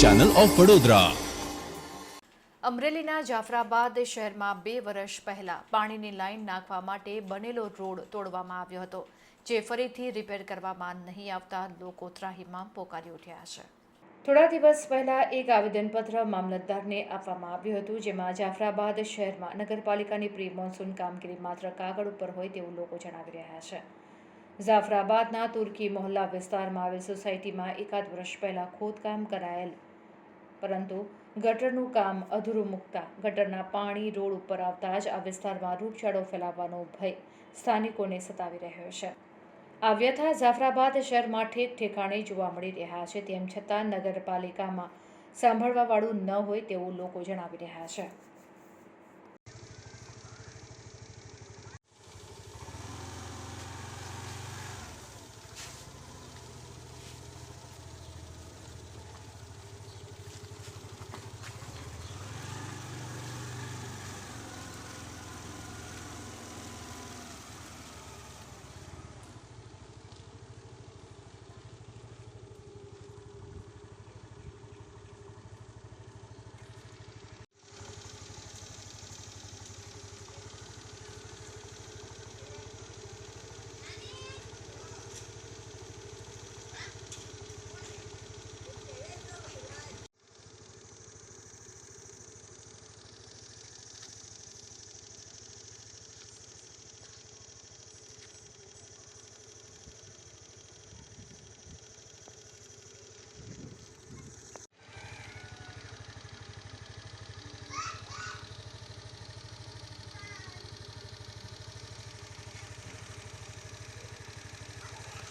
Channel of Vadodara અમરેલીના જાફરાબાદ શહેરમાં બે વર્ષ પહેલા પાણીની લાઈન નાખવા માટે બનેલો રોડ તોડવામાં આવ્યો હતો, જે ફરીથી રિપેર કરવામાં નહીં આવતા લોકો ત્રાહીમાં પોકારી ઉઠ્યા છે. થોડા દિવસ પહેલા એક આવેદનપત્ર મામલતદારને આપવામાં આવ્યું હતું, જેમાં જાફરાબાદ શહેરમાં નગરપાલિકાની પ્રી મોન્સૂન કામગીરી માત્ર કાગળ ઉપર હોય તેવું લોકો જણાવી રહ્યા છે. જાફરાબાદના તુર્કી મોહલ્લા વિસ્તારમાં આવેલ સોસાયટીમાં એકાદ વર્ષ પહેલા ખોદકામ કરાયેલ. પરંતુ ગટરનું કામ અધૂરું મૂકતા ગટરના પાણી રોડ ઉપર આવતા જ આ વિસ્તારમાં રોગચાળો ફેલાવવાનો ભય સ્થાનિકોને સતાવી રહ્યો છે. આ વ્યથા જાફરાબાદ શહેરમાં ઠેક ઠેકાણે જોવા મળી રહ્યા છે, તેમ છતાં નગરપાલિકામાં સાંભળવાવાળું ન હોય તેવું લોકો જણાવી રહ્યા છે.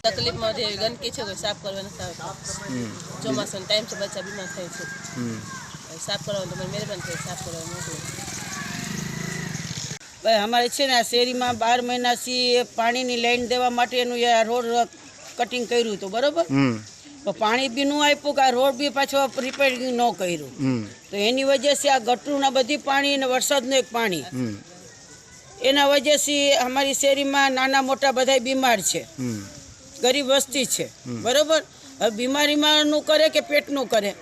તકલીફમાં જે ગંદકી છે સાફ કરવા નથી આવતી ચોમાસાનો ટાઈમ છે બચ્ચા બીમાર થાય છે. સાફ કરવાનું તમારે મહેરબાની થઈ સાફ કરવા મોકલો. ભાઈ અમારે છે ને આ શેરીમાં બાર મહિનાથી પાણીની લાઈન દેવા માટેનું રોડ કટિંગ કર્યું હતું બરોબર? તો પાણી બી નું આપ્યું કે આ રોડ બી પાછો રિપેરિંગ ન કર્યું. તો એની વજહથી આ ગટરુના બધી પાણી અને વરસાદનું એક પાણી. એના વજહથી અમારી શેરીમાં નાના મોટા બધા બીમાર છે. ગરીબ વસ્તી છે. બરાબર? હવે બીમારીમાંનું કરે કે પેટનું કરે?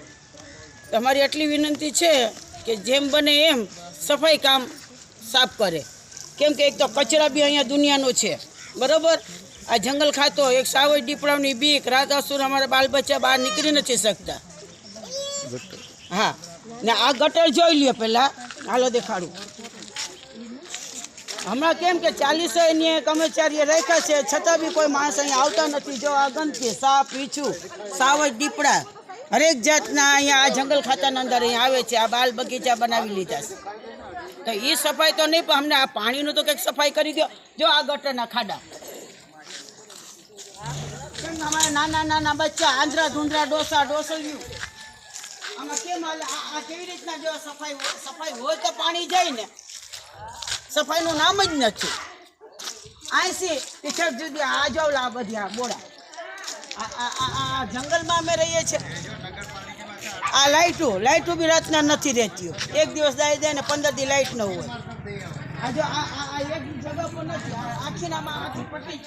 તમારી એટલી વિનંતી છે કે જેમ બને એમ સફાઈ કામ સાફ કરે. કેમ કે એક તો કચરા બી અહીંયા દુનિયાનો છે. બરાબર? આ જંગલ ખાતો એક સાવજ દીપડાની બીક રાત અસુર અમારા બાલ બચ્ચા બહાર નીકળી નથી શકતા. હા. ને આ ગટર જોઈ લ્યો પહેલાં. હાલો દેખાડું. હમણાં કેમ કે ચાલીસો એની કર્મચારીએ રાખ્યા છે. છતાં બી કોઈ માણસ અહીંયા આવતા નથી. જો આ ગંદકી, સાપ, પીછું, સાવજ, દીપડા, હરેક જાતના અહીંયા આ જંગલ ખાતાના અંદર અહીંયા આવે છે. આ બાલ બગીચા બનાવી લીધા છે. તો એ સફાઈ તો નહીં, પણ અમને આ પાણીનું તો કંઈક સફાઈ કરી દો. જો આ ગટરના ખાડા. અમારા નાના નાના બચ્ચા આંધ્રા ધૂંધરા ડોસા ડોસલ્યું આમાં કેમ આ કેવી રીતના જો સફાઈ સફાઈ હોય તો પાણી જાય ને. સફાઈનું નામ જ નથી. આઈસી ટીચર જુદી, આ જો આ બધી, આ બોડા જંગલમાં અમે રહીએ છીએ. આ લાઇટો લાઇટો બી રાતના નથી રહેતી એક દિવસ દાઈ દે ને પંદર દી લાઇટ ન હોય. આ આ એક જગ્યા પર નથી આખીનામાં આખી પટ્ટી.